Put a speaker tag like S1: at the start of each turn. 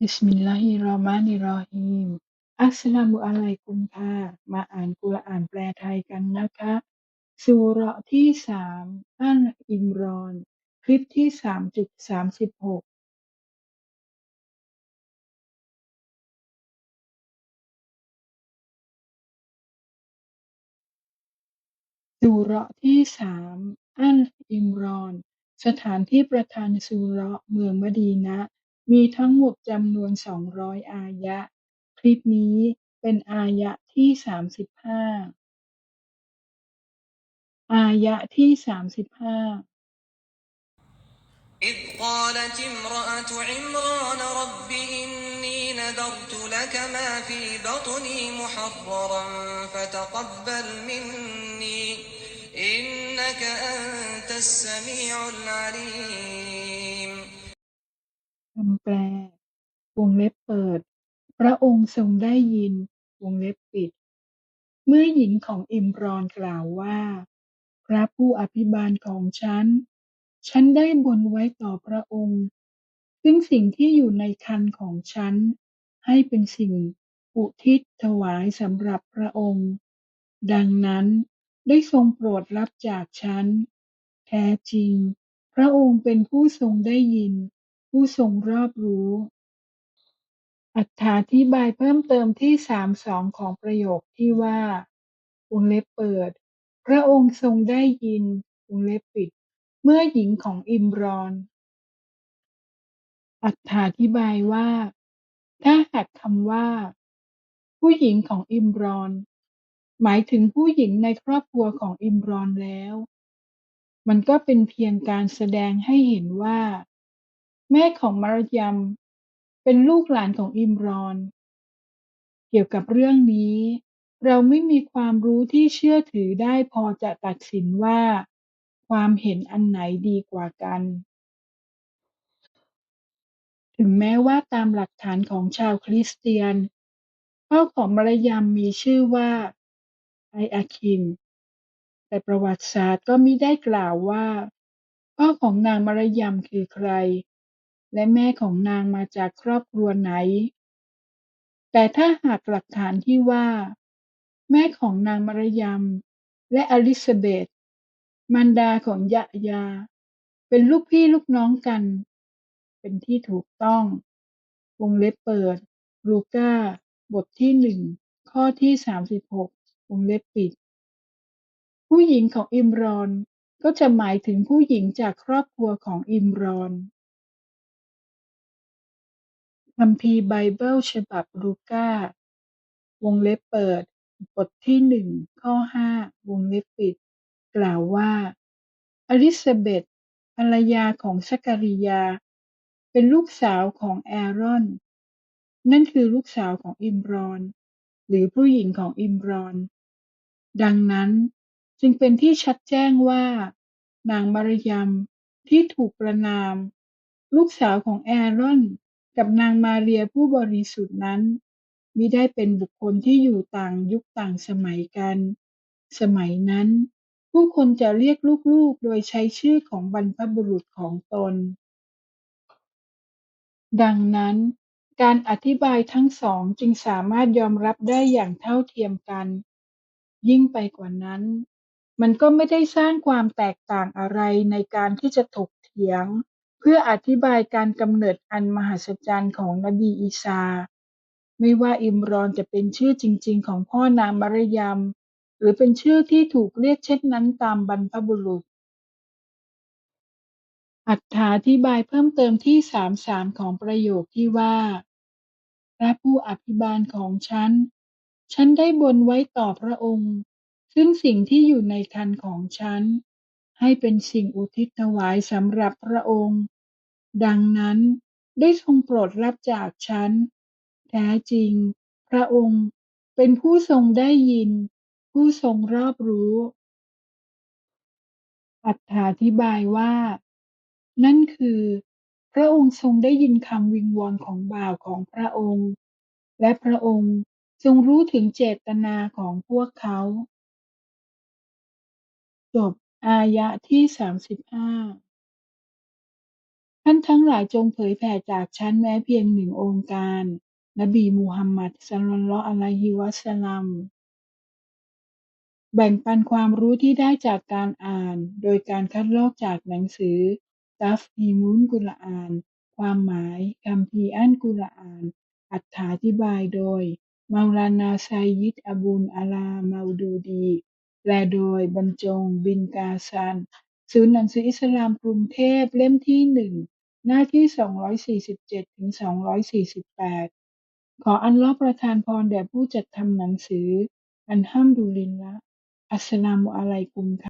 S1: บิสมิลลาฮิรเราะห์มานิรเราะฮีม อัสสลามุอะลัยกุม ค่ะ มาอ่านกุรอานแปลไทยกันนะคะ ซูเราะห์ที่3อัลอิมรอน คลิปที่ 3.36ซูเราะห์ที่3อัลอิมรอน สถานที่ประทานซูเราะห์ เมืองมะดีนะห์ มีทั้งหมดจำนวน 200 อายะห์ คลิปนี้เป็นอายะห์ที่ 35 อายะห์ที่ 35
S2: إذ قالت امرأة عمران رب إني نذرت لك ما في بطني محررا فتقبل مني إنك أنت السميع العليم
S1: วงเล็บเปิด พระองค์ทรงได้ยิน วงเล็บปิด เมื่อหญิงของอิมรอนกล่าวว่า พระผู้อภิบาลของฉัน ฉันได้บนไว้ต่อพระองค์ ซึ่งสิ่งที่อยู่ในครรภ์ของฉัน ให้เป็นสิ่งอุทิศถวายสำหรับพระองค์ ดังนั้นได้ทรงโปรดรับจากฉัน แท้จริง พระองค์เป็นผู้ทรงได้ยิน ผู้ทรงรอบรู้ อรรถาธิบายเพิ่มเติมที่สามสองของประโยคที่ว่า วงเล็บเปิด พระองค์ทรงได้ยิน วงเล็บปิด เมื่อหญิงของอิมรอนอรรถาธิบายว่า ถ้าหากคำว่า ผู้หญิงของอิมรอน หมายถึงผู้หญิงในครอบครัวของอิมรอนแล้ว มันก็เป็นเพียงการแสดงให้เห็นว่า แม่ของมารยม เป็นลูกหลานของอิมรอน เกี่ยวกับเรื่องนี้ เราไม่มีความรู้ที่เชื่อถือได้พอจะตัดสินว่า ความเห็นอันไหนดีกว่ากัน ถึงแม้ว่าตามหลักฐานของชาวคริสเตียนพ่อของมารยมมีชื่อว่าไออาคินแต่ประวัติศาสตร์ก็มิได้กล่าวว่าพ่อของนางมารยมคือใคร และแม่ของนางมาจากครอบครัวไหน แต่ถ้าหากหลักฐานที่ว่า แม่ของนางมารยมและอลิซาเบธมารดาของยะยา เป็นลูกพี่ลูกน้องกัน เป็นที่ถูกต้อง วงเล็บเปิด ลูก้า บทที่หนึ่ง ข้อที่สามสิบหกวงเล็บปิด ผู้หญิงของอิมรอนก็จะหมายถึงผู้หญิงจากครอบครัวของอิมรอน คัมภีร์ไบเบิลฉบับลูกา วงเล็บเปิด บทที่หนึ่งข้อห้า วงเล็บปิด กล่าวว่า อลิซาเบธภรรยาของซักริยา เป็นลูกสาวของแอรอน นั่นคือลูกสาวของอิมรอน หรือผู้หญิงของอิมรอน ดังนั้นจึงเป็นที่ชัดแจ้งว่า นางมารยมที่ถูกประณาม ลูกสาวของแอรอน กับนางมาเรียผู้บริสุทธิ์นั้นมิได้เป็นบุคคลที่อยู่ต่างยุคต่างสมัยกัน สมัยนั้น ผู้คนจะเรียกลูกๆโดยใช้ชื่อของบรรพบุรุษของตน ดังนั้น การอธิบายทั้งสองจึงสามารถยอมรับได้อย่างเท่าเทียมกัน ยิ่งไปกว่านั้น มันก็ไม่ได้สร้างความแตกต่างอะไรในการที่จะถกเถียง พื่ออธิบายการกำเนิดอันมหัศจรรย์ของนบีอีสา ไม่ว่าอิมรอนจะเป็นชื่อจริง ๆ ของพ่อนางมารยมหรือเป็นชื่อที่ถูกเรียกเช่นนั้นตามบรรพบุรุษอรรถาธิบายเพิ่มเติมที่สามสามของประโยคที่ว่า พระผู้อภิบาลของฉัน ฉันได้บนไว้ต่อพระองค์ ซึ่งสิ่งที่อยู่ในครรภ์ของฉัน ให้เป็นสิ่งอุทิศถวายสำหรับพระองค์ ดังนั้นได้ทรงโปรดรับจากฉัน แท้จริง พระองค์เป็นผู้ทรงได้ยิน ผู้ทรงรอบรู้อรรถาธิบายว่า นั่นคือ พระองค์ทรงได้ยินคำวิงวอนของบ่าวของพระองค์ และพระองค์ทรงรู้ถึงเจตนาของพวกเขา จบ อายะที่สามสิบห้า ท่านทั้งหลายจงเผยแผ่จากฉันแม้เพียงหนึ่งองค์การ นบีมูฮัมมัดศ็อลลัลลอฮุอะลัยฮิวะซัลลัม แบ่งปันความรู้ที่ได้จากการอ่าน โดยการคัดลอกจากหนังสือ ตัฟฮีมุลกุรอาน ความหมายคัมภีอัลกุรอานอรรถาธิบายโดยมาลานาไซยิดอบูลอาลามาดูดี แปลโดยบรรจงบินกาซัน ศูนย์หนังสืออิสลามกรุงเทพเล่มที่หนึ่ง หน้าที่247ถึง248ขออัลเลาะห์ประทานพรแด่ผู้จัดทำหนังสืออัลฮัมดุลิลละห์อัสสลามุอะลัยกุม ค่ะ